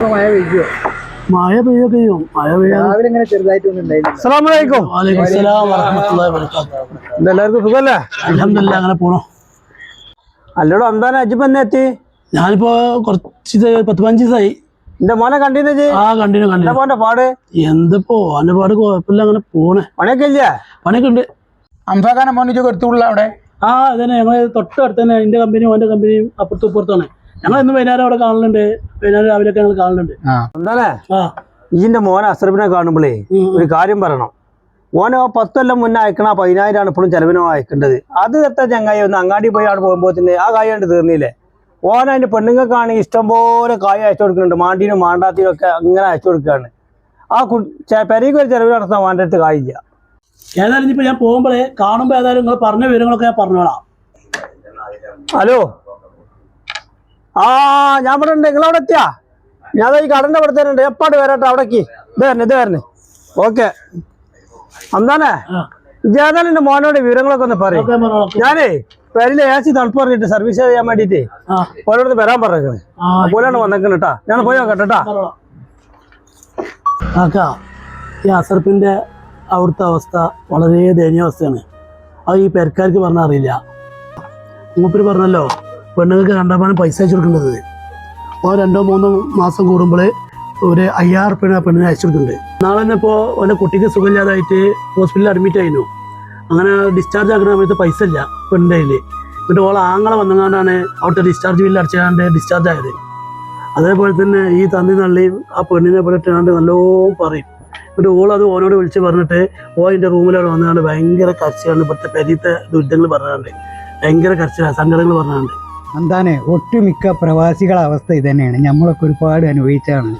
മഴ പെയ്യോ? മഴ പെയ്യൊക്കെ ചെയ്യും മഴ പെയ്യാ രാവിലെ ഇങ്ങനെ ചെറുതായിട്ടൊന്നും ഉണ്ടായിരുന്നു അസ്സലാമലൈക്കും. വാലൈക്കും വറഹ്മത്തുള്ളാഹി വബറകാതുഹു. എല്ലാവർക്കും സുഖല്ലേ? അൽഹംദുലില്ലാ അങ്ങനെ പോണു. അല്ലടോ എന്താണ് അജിബ് എന്നെ എത്തി? ഞാനിപ്പോ കുറച്ച് ദിവസം- പത്ത് പതിനഞ്ച് ദിവസമായി എന്റെ മോനെ കണ്ടിന്ന് ജി ആ കണ്ടിന്യൂ എന്റെ കണ്ടിന്യൂ മോന്റെ പാട്? എന്തപ്പോ? അവന്റെ പാട് കുഴപ്പമില്ല അങ്ങനെ പോണേ. പണിയൊക്കെ ഇല്ല പണിയൊക്കെ ഉണ്ട്. മോനിച്ച് കൊടുത്തുള്ള അവിടെ? ആ അതന്നെ. ഞങ്ങൾ തൊട്ടടുത്ത് തന്നെ. എന്റെ കമ്പനിയും അവന്റെ കമ്പനിയും അപ്പുറത്തും ഇപ്പുറത്താണ് ഞങ്ങൾ ഇന്ന് വൈകുന്നേരം അവിടെ കാണലുണ്ട്. വൈകുന്നേരം രാവിലെ ഒക്കെ ഞങ്ങൾ കാണലുണ്ട്. എന്താണ് ഇതിന്റെ ഈന്റെ മോനെ അസറബിനെ കാണുമ്പോഴേ ഉം. ഒരു കാര്യം പറയണം. ഓനെ പത്തൊല്ലം പത്ത് മുന്നേ അയക്കണ പതിനായിരം പതിനായിരമാണ് ഇപ്പോഴും ചെലവിനോ അയക്കേണ്ടത്. അത് എത്ര ചങ്ങായി ഒന്ന് അങ്ങാടി പോയി അവിടെ പോകുമ്പോൾ തന്നെ ആ കായ കണ്ട് തീർന്നില്ലേ? ഓൻ അതിന്റെ പെണ്ണുങ്ങൾക്കാണ് ഇഷ്ടംപോലെ കായ അയച്ചു കൊടുക്കുന്നുണ്ട്. മാണ്ടീനും മാണ്ടാത്തിനും ഒക്കെ അങ്ങനെ അയച്ചു കൊടുക്കുകയാണ്. ആ കു പെരയ്ക്ക് ഒരു ചെലവ് നടത്താൻ ഓന്റെ അടുത്ത് കായില്ല ഏതായാലും ഇപ്പൊ ഞാൻ പോകുമ്പോഴേ കാണുമ്പോ ഏതായാലും നിങ്ങൾ പറഞ്ഞ വിവരങ്ങളൊക്കെ ഞാൻ പറഞ്ഞോളാം. ഹലോ? ആ ഞാൻ ഇവിടെ ഉണ്ട്. നിങ്ങൾ അവിടെ എത്തിയാ? ഞാൻ ഈ കടന്റെ അവിടെ തന്നെ ഉണ്ട്. എപ്പാട് വരട്ടെ അവിടേക്ക്? ഇത് വരണേ ഇത് വരണേ. ഓക്കെ. അന്താനേ ഇജാദാൻ എന്റെ മോനോട് വിവരങ്ങളൊക്കെ ഒന്ന് പറയും. ഞാനേ പേരിലെ എ സി തണുപ്പ് പറഞ്ഞിട്ട് സർവീസ് ചെയ്യാൻ വേണ്ടിട്ട് ആ. ഓരോട് വരാൻ പറഞ്ഞേക്കണേ. പോലാണ് വന്നേക്കണ കേട്ടാ ഞാൻ പോയി നോക്കട്ടെ കേട്ടാ കാക്ക ഈ അസർപ്പിന്റെ അവിടുത്തെ അവസ്ഥ വളരെ ദയനീയ അവസ്ഥയാണ്. അത് ഈ പെരക്കാർക്ക് പറഞ്ഞാൽ അറിയില്ല. മൂപ്പര് പറഞ്ഞല്ലോ പെണ്ണുങ്ങൾക്ക് കണ്ടപ്പോഴാണ് പൈസ അയച്ചു കൊടുക്കേണ്ടത് ഓ രണ്ടോ മൂന്നോ മാസം കൂടുമ്പോൾ ഒരു അയ്യായിരം റുപ്യ പെണ്ണിനെ അയച്ചു കൊടുക്കുന്നുണ്ട് നാളെ തന്നെ ഇപ്പോൾ എന്റെ കുട്ടിക്ക് സുഖമില്ലാതായിട്ട് ഹോസ്പിറ്റലിൽ അഡ്മിറ്റ് ആയിരുന്നു അങ്ങനെ ഡിസ്ചാർജ് ആക്കുന്ന സമയത്ത് പൈസ ഇല്ല പെണ്ണിന്റെ കയ്യിൽ എന്നിട്ട് ഓളെ ആങ്ങളെ വന്നങ്ങാണ്ടാണ് അവിടുത്തെ ഡിസ്ചാർജ് ബില്ല് അടച്ചാണ്ട് ഡിസ്ചാർജ് ആയത്. അതേപോലെ തന്നെ ഈ തന്നി നള്ളിയും ആ പെണ്ണിനെ പോലെ ഇട്ടാണ്ട് നല്ലോണം പറയും. എന്നിട്ട് ഓൾ അത് ഓനോട് വിളിച്ച് പറഞ്ഞിട്ട് ഓ എന്റെ റൂമിലവിടെ വന്നുകൊണ്ട് ഭയങ്കര കരച്ചിലാണ് ഇവിടുത്തെ പെരീത്തെ ദുരിതങ്ങൾ പറഞ്ഞാണ്ട് ഭയങ്കര കരച്ചിലാണ് സങ്കടങ്ങൾ പറഞ്ഞാണ്ട് എന്താണ് ഒട്ടുമിക്ക പ്രവാസികളെ അവസ്ഥ ഇത് തന്നെയാണ് നമ്മളൊക്കെ ഒരുപാട് അനുഭവിച്ചാണ്